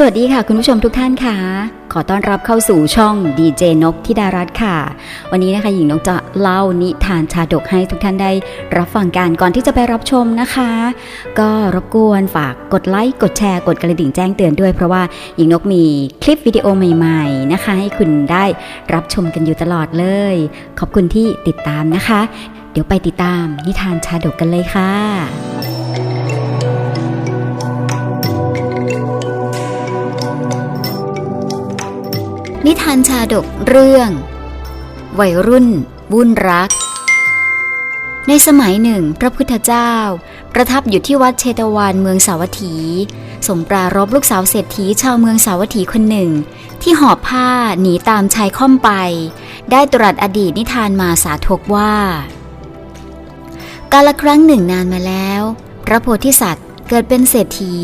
สวัสดีค่ะ คุณผู้ชมทุกท่านค่ะ ขอต้อนรับเข้าสู่ช่องดีเจนกธิดารัตน์ค่ะ วันนี้นะคะหญิงนกจะเล่านิทานชาดกให้ทุกท่านได้รับฟังกันก่อนที่จะไปรับชมนะคะ ก็รบกวนฝากกดไลค์กดแชร์กดกระดิ่งแจ้งเตือนด้วยเพราะว่าหญิงนกมีคลิปวิดีโอใหม่ ๆนะคะ ให้คุณได้รับชมกันอยู่ตลอดเลย ขอบคุณที่ติดตามนะคะ เดี๋ยวไปติดตามนิทานชาดกกันเลยค่ะ นิทานชาดกเรื่อง วัยรุ่นวุ่นรัก ในสมัยหนึ่ง พระพุทธเจ้า ประทับอยู่ที่วัดเชตวันเมืองสาวัตถีทรงปรารบลูกสาวเศรษฐีชาวเมืองสาวัตถีคนหนึ่ง ที่หอบผ้าหนีตามชายค่อมไป ได้ตรัสอดีตนิทานมาสาธกว่า กาลครั้งหนึ่งนานมาแล้ว พระโพธิสัตว์เกิดเป็นเศรษฐี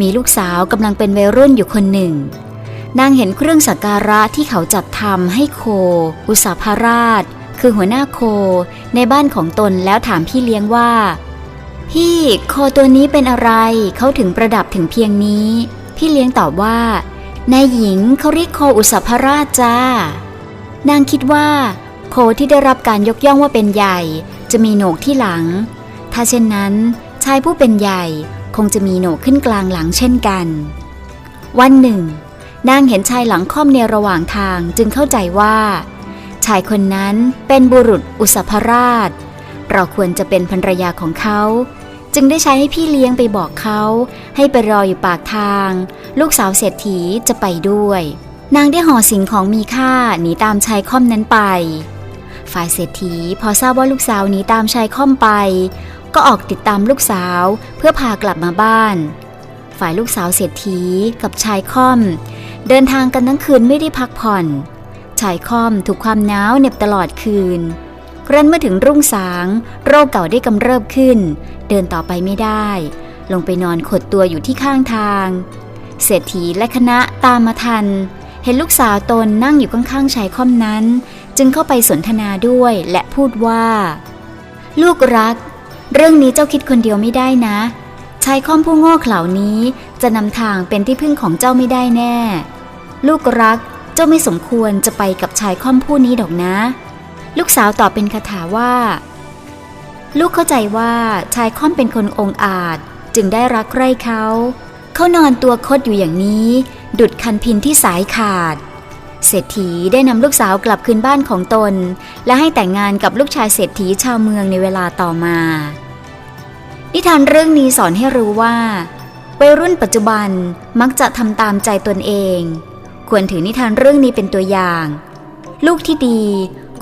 มีลูกสาวกำลังเป็นวัยรุ่นอยู่คนหนึ่ง นางเห็นเครื่องสักการะที่เขาจัดทำให้โค อุสาภราช คือหัวหน้าโค ในบ้านของตนแล้วถามพี่เลี้ยงว่า พี่โคตัวนี้เป็นอะไรเขาถึงประดับถึงเพียงนี้ พี่เลี้ยงตอบว่านายหญิงเขาเรียกโคอุสาภราชจ้านางคิดว่า โคที่ได้รับการยกย่องว่าเป็นใหญ่ จะมีโหนกที่หลัง ถ้าเช่นนั้น ชายผู้เป็นใหญ่คงจะมีโหนกขึ้นกลางหลังเช่นกัน วันหนึ่ง นางเห็นชายหลังค่อมในระหว่างทางจึงเข้าใจว่า ชายคนนั้นเป็นบุรุษอุสภราช เราควรจะเป็นภรรยาของเขา จึงได้ใช้ให้พี่เลี้ยงไปบอกเขา ให้ไปรออยู่ปากทาง ลูกสาวเศรษฐีจะไปด้วย นางได้ห่อสิ่งของมีค่าหนีตามชายค่อมนั้นไป ฝ่ายเศรษฐีพอทราบว่าลูกสาวหนีตามชายค่อมไป ก็ออกติดตามลูกสาวเพื่อพากลับมาบ้าน ฝ่ายลูกสาวเศรษฐีกับชายค่อม เดินทางกันทั้งคืนไม่ได้พักผ่อน ชายค่อมถูกความหนาวเหน็บตลอดคืนครั้นเมื่อถึงรุ่งสาง โรคเก่าได้กำเริบขึ้น เดินต่อไปไม่ได้ ลงไปนอนขดตัวอยู่ที่ข้างทาง เศรษฐีและคณะตามมาทัน เห็นลูกสาวตนนั่งอยู่ข้างๆชายค่อมนั้น จึงเข้าไปสนทนาด้วยและพูดว่า ลูกรัก เรื่องนี้เจ้าคิดคนเดียวไม่ได้นะชายค่อมผู้โง่เขลานี้จะนำทางเป็นที่พึ่งของเจ้าไม่ได้แน่ ลูกรักเจ้าไม่สมควรจะไปกับชายค่อมผู้นี้ดอกนะ ลูกสาวตอบเป็นคาถาว่า ลูกเข้าใจว่าชายค่อมเป็นคนองอาจจึงได้รักใคร่เขา เขานอนตัวคดอยู่อย่างนี้ ดุดคันพินที่สายขาด เศรษฐีได้นำลูกสาวกลับคืนบ้านของตน และให้แต่งงานกับลูกชายเศรษฐีชาวเมืองในเวลาต่อมา นิทานเรื่องนี้สอนให้รู้ว่าวัยรุ่นปัจจุบันมักจะทำตามใจตนเอง ควรถือนิทานเรื่องนี้เป็นตัวอย่าง ลูกที่ดี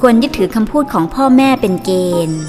ควรยึดถือคำพูดของพ่อแม่เป็นเกณฑ์